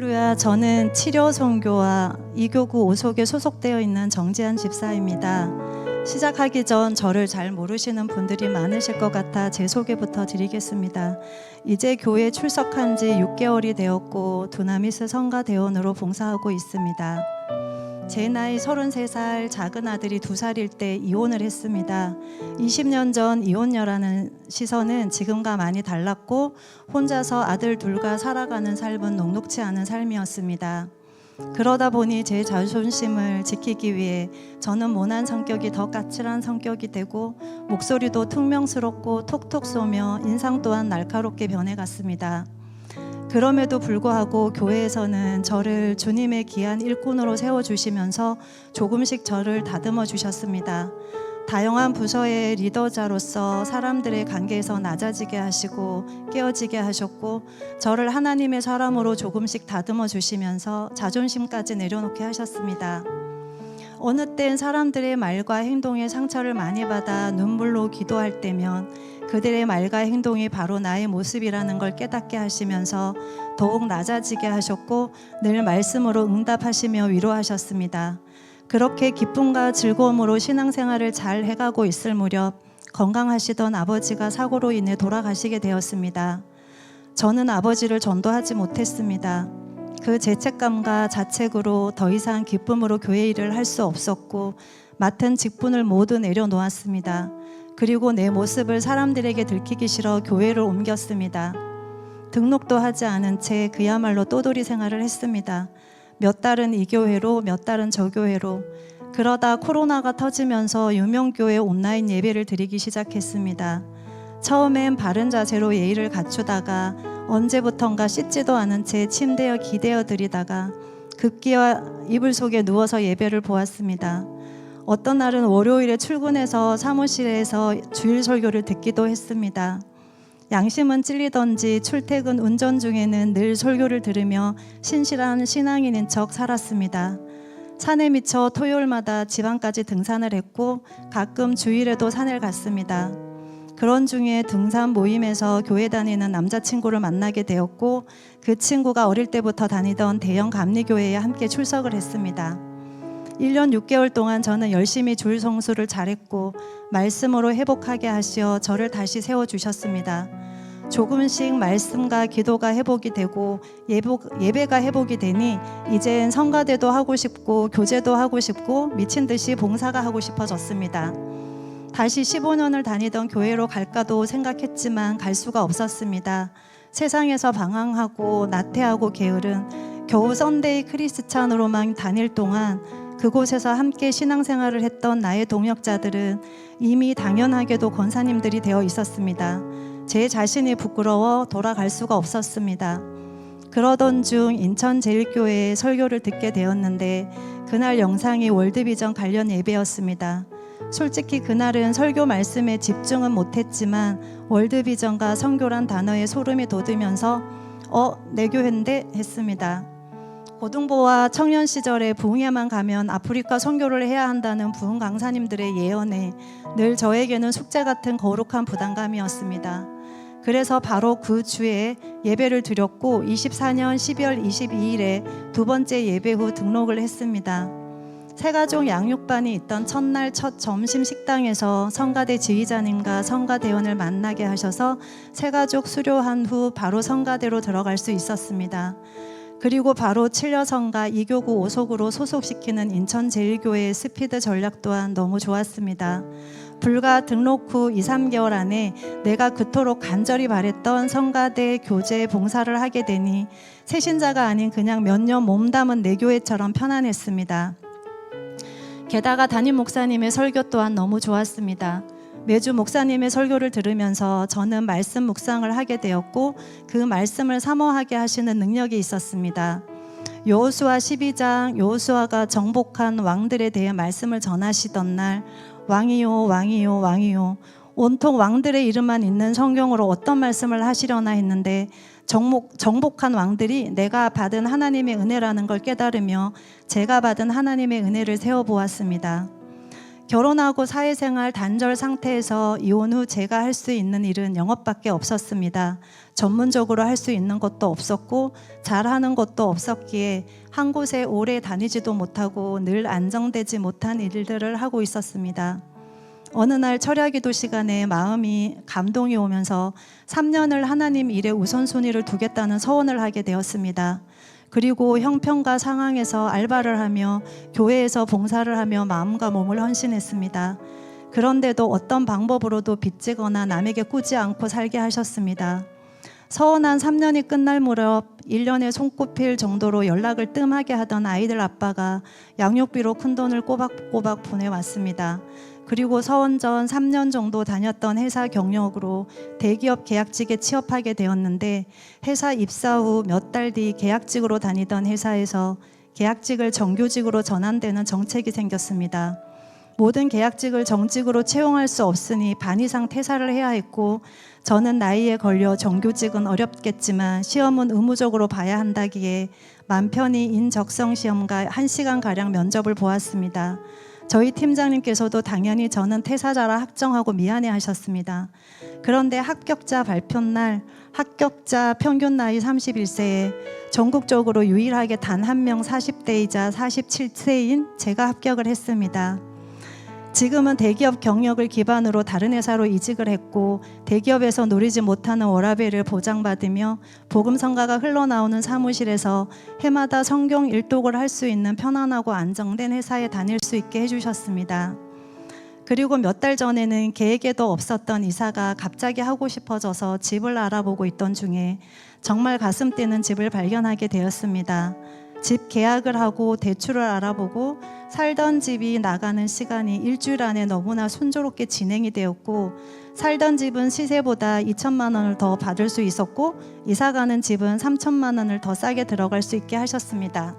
할렐루야. 저는 치료 선교와 이교구 오속에 소속되어 있는 정지한 집사입니다. 시작하기 전 저를 잘 모르시는 분들이 많으실 것 같아 제 소개부터 드리겠습니다. 이제 교회 출석한 지 6개월이 되었고 두나미스 성가 대원으로 봉사하고 있습니다. 제 나이 33살, 작은 아들이 2살일 때 이혼을 했습니다. 20년 전 이혼녀라는 시선은 지금과 많이 달랐고 혼자서 아들 둘과 살아가는 삶은 녹록치 않은 삶이었습니다. 그러다 보니 제 자존심을 지키기 위해 저는 모난 성격이 더 까칠한 성격이 되고 목소리도 퉁명스럽고 톡톡 쏘며 인상 또한 날카롭게 변해갔습니다. 그럼에도 불구하고 교회에서는 저를 주님의 귀한 일꾼으로 세워주시면서 조금씩 저를 다듬어 주셨습니다. 다양한 부서의 리더자로서 사람들의 관계에서 낮아지게 하시고 깨어지게 하셨고 저를 하나님의 사람으로 조금씩 다듬어 주시면서 자존심까지 내려놓게 하셨습니다. 어느 땐 사람들의 말과 행동에 상처를 많이 받아 눈물로 기도할 때면 그들의 말과 행동이 바로 나의 모습이라는 걸 깨닫게 하시면서 더욱 낮아지게 하셨고 늘 말씀으로 응답하시며 위로하셨습니다. 그렇게 기쁨과 즐거움으로 신앙생활을 잘 해가고 있을 무렵 건강하시던 아버지가 사고로 인해 돌아가시게 되었습니다. 저는 아버지를 전도하지 못했습니다. 그 죄책감과 자책으로 더 이상 기쁨으로 교회 일을 할 수 없었고 맡은 직분을 모두 내려놓았습니다. 그리고 내 모습을 사람들에게 들키기 싫어 교회를 옮겼습니다. 등록도 하지 않은 채 그야말로 또돌이 생활을 했습니다. 몇 달은 이 교회로 몇 달은 저 교회로 그러다 코로나가 터지면서 유명교회 온라인 예배를 드리기 시작했습니다. 처음엔 바른 자세로 예의를 갖추다가 언제부턴가 씻지도 않은 채 침대에 기대어 드리다가 급기야 이불 속에 누워서 예배를 보았습니다. 어떤 날은 월요일에 출근해서 사무실에서 주일 설교를 듣기도 했습니다. 양심은 찔리던지 출퇴근 운전 중에는 늘 설교를 들으며 신실한 신앙인인 척 살았습니다. 산에 미쳐 토요일마다 지방까지 등산을 했고 가끔 주일에도 산을 갔습니다. 그런 중에 등산 모임에서 교회 다니는 남자친구를 만나게 되었고 그 친구가 어릴 때부터 다니던 대형 감리교회에 함께 출석을 했습니다. 1년 6개월 동안 저는 열심히 줄 성수를 잘했고 말씀으로 회복하게 하시어 저를 다시 세워 주셨습니다. 조금씩 말씀과 기도가 회복이 되고 예배가 회복이 되니 이젠 성가대도 하고 싶고 교제도 하고 싶고 미친 듯이 봉사가 하고 싶어졌습니다. 다시 15년을 다니던 교회로 갈까도 생각했지만 갈 수가 없었습니다. 세상에서 방황하고 나태하고 게으른 겨우 썬데이 크리스찬으로만 다닐 동안 그곳에서 함께 신앙생활을 했던 나의 동역자들은 이미 당연하게도 권사님들이 되어 있었습니다. 제 자신이 부끄러워 돌아갈 수가 없었습니다. 그러던 중 인천제일교회에 설교를 듣게 되었는데 그날 영상이 월드비전 관련 예배였습니다. 솔직히 그날은 설교 말씀에 집중은 못했지만 월드비전과 성교란 단어에 소름이 돋으면서 어, 내 교회인데 했습니다. 고등부와 청년 시절에 부흥회만 가면 아프리카 선교를 해야 한다는 부흥 강사님들의 예언에 늘 저에게는 숙제 같은 거룩한 부담감이었습니다. 그래서 바로 그 주에 예배를 드렸고 24년 12월 22일에 두 번째 예배 후 등록을 했습니다. 세가족 양육반이 있던 첫날 첫 점심 식당에서 성가대 지휘자님과 성가대원을 만나게 하셔서 세가족 수료한 후 바로 성가대로 들어갈 수 있었습니다. 그리고 바로 칠려성가 이교구 오속으로 소속시키는 인천제일교회의 스피드 전략 또한 너무 좋았습니다. 불과 등록 후 2, 3개월 안에 내가 그토록 간절히 바랬던 성가대 교제 봉사를 하게 되니 새신자가 아닌 그냥 몇 년 몸담은 내 교회처럼 편안했습니다. 게다가 담임 목사님의 설교 또한 너무 좋았습니다. 매주 목사님의 설교를 들으면서 저는 말씀 묵상을 하게 되었고 그 말씀을 사모하게 하시는 능력이 있었습니다. 여호수아 12장 여호수아가 정복한 왕들에 대해 말씀을 전하시던 날 왕이요 왕이요 왕이요 온통 왕들의 이름만 있는 성경으로 어떤 말씀을 하시려나 했는데 정복, 정복한 왕들이 내가 받은 하나님의 은혜라는 걸 깨달으며 제가 받은 하나님의 은혜를 세워보았습니다. 결혼하고 사회생활 단절 상태에서 이혼 후 제가 할 수 있는 일은 영업밖에 없었습니다. 전문적으로 할 수 있는 것도 없었고 잘하는 것도 없었기에 한 곳에 오래 다니지도 못하고 늘 안정되지 못한 일들을 하고 있었습니다. 어느 날 철야 기도 시간에 마음이 감동이 오면서 3년을 하나님 일에 우선순위를 두겠다는 서원을 하게 되었습니다. 그리고 형편과 상황에서 알바를 하며 교회에서 봉사를 하며 마음과 몸을 헌신했습니다. 그런데도 어떤 방법으로도 빚지거나 남에게 꾸지 않고 살게 하셨습니다. 서원한 3년이 끝날 무렵 1년에 손꼽힐 정도로 연락을 뜸하게 하던 아이들 아빠가 양육비로 큰 돈을 꼬박꼬박 보내왔습니다. 그리고 서원 전 3년 정도 다녔던 회사 경력으로 대기업 계약직에 취업하게 되었는데 회사 입사 후 몇 달 뒤 계약직으로 다니던 회사에서 계약직을 정규직으로 전환되는 정책이 생겼습니다. 모든 계약직을 정직으로 채용할 수 없으니 반 이상 퇴사를 해야 했고 저는 나이에 걸려 정규직은 어렵겠지만 시험은 의무적으로 봐야 한다기에 맘 편히 인적성 시험과 1시간 가량 면접을 보았습니다. 저희 팀장님께서도 당연히 저는 퇴사자라 확정하고 미안해 하셨습니다. 그런데 합격자 발표 날 합격자 평균 나이 31세에 전국적으로 유일하게 단 한 명 40대이자 47세인 제가 합격을 했습니다. 지금은 대기업 경력을 기반으로 다른 회사로 이직을 했고 대기업에서 누리지 못하는 워라밸을 보장받으며 복음 성가가 흘러나오는 사무실에서 해마다 성경 일독을 할 수 있는 편안하고 안정된 회사에 다닐 수 있게 해주셨습니다. 그리고 몇 달 전에는 계획에도 없었던 이사가 갑자기 하고 싶어져서 집을 알아보고 있던 중에 정말 가슴 뛰는 집을 발견하게 되었습니다. 집 계약을 하고 대출을 알아보고 살던 집이 나가는 시간이 일주일 안에 너무나 순조롭게 진행이 되었고 살던 집은 시세보다 2천만 원을 더 받을 수 있었고 이사 가는 집은 3천만 원을 더 싸게 들어갈 수 있게 하셨습니다.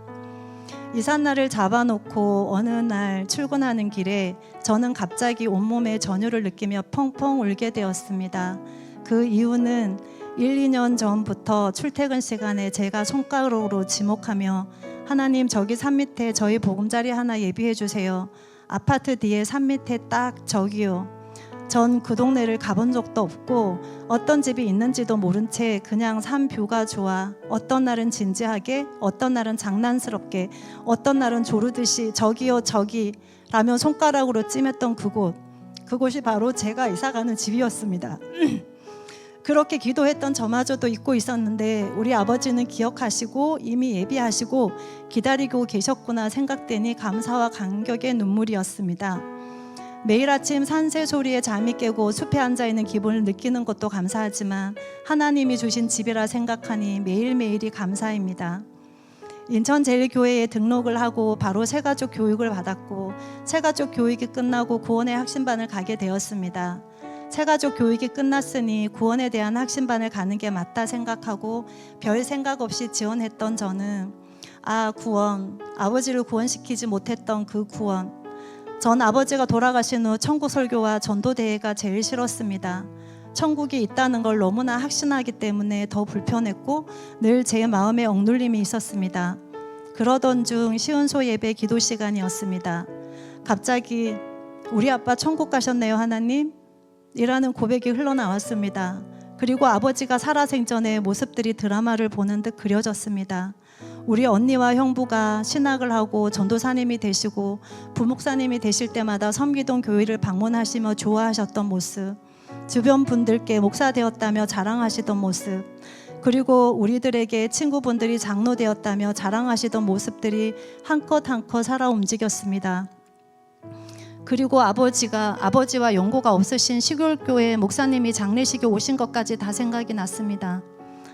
이삿날을 잡아놓고 어느 날 출근하는 길에 저는 갑자기 온몸에 전율을 느끼며 펑펑 울게 되었습니다. 그 이유는 1, 2년 전부터 출퇴근 시간에 제가 손가락으로 지목하며 하나님 저기 산 밑에 저희 보금자리 하나 예비해 주세요. 아파트 뒤에 산 밑에 딱 저기요. 전 그 동네를 가본 적도 없고 어떤 집이 있는지도 모른 채 그냥 산 뷰가 좋아 어떤 날은 진지하게 어떤 날은 장난스럽게 어떤 날은 조르듯이 저기요 저기 라며 손가락으로 찜했던 그곳 그곳이 바로 제가 이사가는 집이었습니다. 그렇게 기도했던 저마저도 잊고 있었는데 우리 아버지는 기억하시고 이미 예비하시고 기다리고 계셨구나 생각되니 감사와 감격의 눈물이었습니다. 매일 아침 산새 소리에 잠이 깨고 숲에 앉아 있는 기분을 느끼는 것도 감사하지만 하나님이 주신 집이라 생각하니 매일매일이 감사입니다. 인천제일교회에 등록을 하고 바로 새가족 교육을 받았고 새가족 교육이 끝나고 구원의 학신반을 가게 되었습니다. 새가족 교육이 끝났으니 구원에 대한 학신반을 가는 게 맞다 생각하고 별 생각 없이 지원했던 저는 아 구원 아버지를 구원시키지 못했던 그 구원 전 아버지가 돌아가신 후 천국 설교와 전도 대회가 제일 싫었습니다. 천국이 있다는 걸 너무나 확신하기 때문에 더 불편했고 늘 제 마음에 억눌림이 있었습니다. 그러던 중 시은소 예배 기도 시간이었습니다. 갑자기 우리 아빠 천국 가셨네요, 하나님. 이라는 고백이 흘러나왔습니다. 그리고 아버지가 살아생전의 모습들이 드라마를 보는 듯 그려졌습니다. 우리 언니와 형부가 신학을 하고 전도사님이 되시고 부목사님이 되실 때마다 섬기동 교회를 방문하시며 좋아하셨던 모습, 주변 분들께 목사 되었다며 자랑하시던 모습, 그리고 우리들에게 친구분들이 장로 되었다며 자랑하시던 모습들이 한껏 한껏 살아 움직였습니다. 그리고 아버지가 아버지와 연고가 없으신 시골교회 목사님이 장례식에 오신 것까지 다 생각이 났습니다.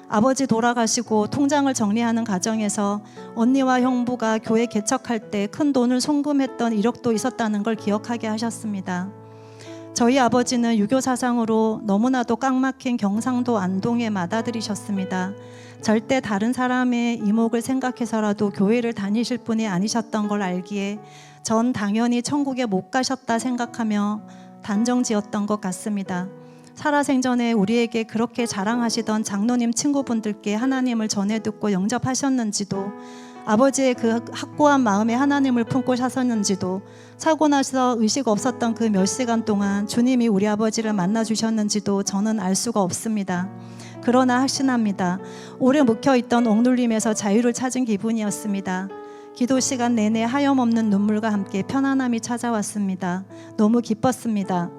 아버지 돌아가시고 통장을 정리하는 과정에서 언니와 형부가 교회 개척할 때 큰 돈을 송금했던 이력도 있었다는 걸 기억하게 하셨습니다. 저희 아버지는 유교 사상으로 너무나도 깡막힌 경상도 안동의 맏아들이셨습니다. 절대 다른 사람의 이목을 생각해서라도 교회를 다니실 분이 아니셨던 걸 알기에 전 당연히 천국에 못 가셨다 생각하며 단정 지었던 것 같습니다. 살아생전에 우리에게 그렇게 자랑하시던 장로님 친구분들께 하나님을 전해 듣고 영접하셨는지도 아버지의 그 확고한 마음에 하나님을 품고 사셨는지도 사고 나서 의식 없었던 그 몇 시간 동안 주님이 우리 아버지를 만나 주셨는지도 저는 알 수가 없습니다. 그러나 확신합니다. 오래 묵혀있던 옥눌림에서 자유를 찾은 기분이었습니다. 기도 시간 내내 하염없는 눈물과 함께 편안함이 찾아왔습니다. 너무 기뻤습니다.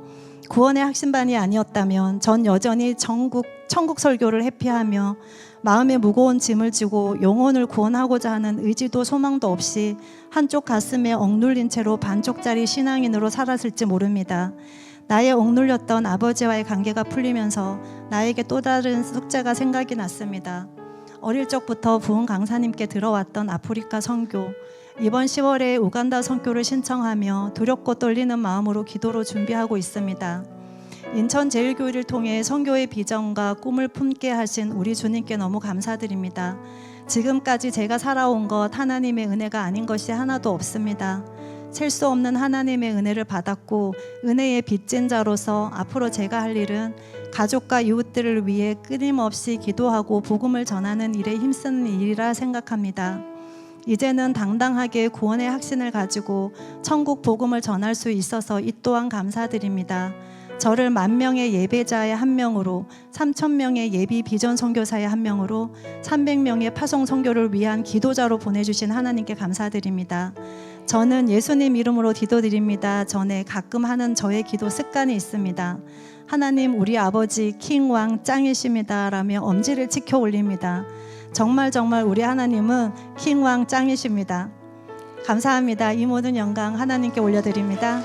구원의 확신반이 아니었다면 전 여전히 전국 천국 설교를 회피하며 마음에 무거운 짐을 지고 영혼을 구원하고자 하는 의지도 소망도 없이 한쪽 가슴에 억눌린 채로 반쪽짜리 신앙인으로 살았을지 모릅니다. 나의 억눌렸던 아버지와의 관계가 풀리면서 나에게 또 다른 숙제가 생각이 났습니다. 어릴 적부터 부흥 강사님께 들어왔던 아프리카 선교 이번 10월에 우간다 선교를 신청하며 두렵고 떨리는 마음으로 기도로 준비하고 있습니다. 인천 제일교회를 통해 선교의 비전과 꿈을 품게 하신 우리 주님께 너무 감사드립니다. 지금까지 제가 살아온 것 하나님의 은혜가 아닌 것이 하나도 없습니다. 셀수 없는 하나님의 은혜를 받았고 은혜의 빚진 자로서 앞으로 제가 할 일은 가족과 이웃들을 위해 끊임없이 기도하고 복음을 전하는 일에 힘쓰는 일이라 생각합니다. 이제는 당당하게 구원의 확신을 가지고 천국 복음을 전할 수 있어서 이 또한 감사드립니다. 저를 만 명의 예배자의 한 명으로, 3천 명의 예비 비전 선교사의 한 명으로, 300명의 파송 선교를 위한 기도자로 보내주신 하나님께 감사드립니다. 저는 예수님 이름으로 기도드립니다. 전에 가끔 하는 저의 기도 습관이 있습니다. 하나님 우리 아버지 킹 왕 짱이십니다라며 엄지를 치켜 올립니다. 정말 정말 우리 하나님은 킹 왕 짱이십니다. 감사합니다. 이 모든 영광 하나님께 올려드립니다.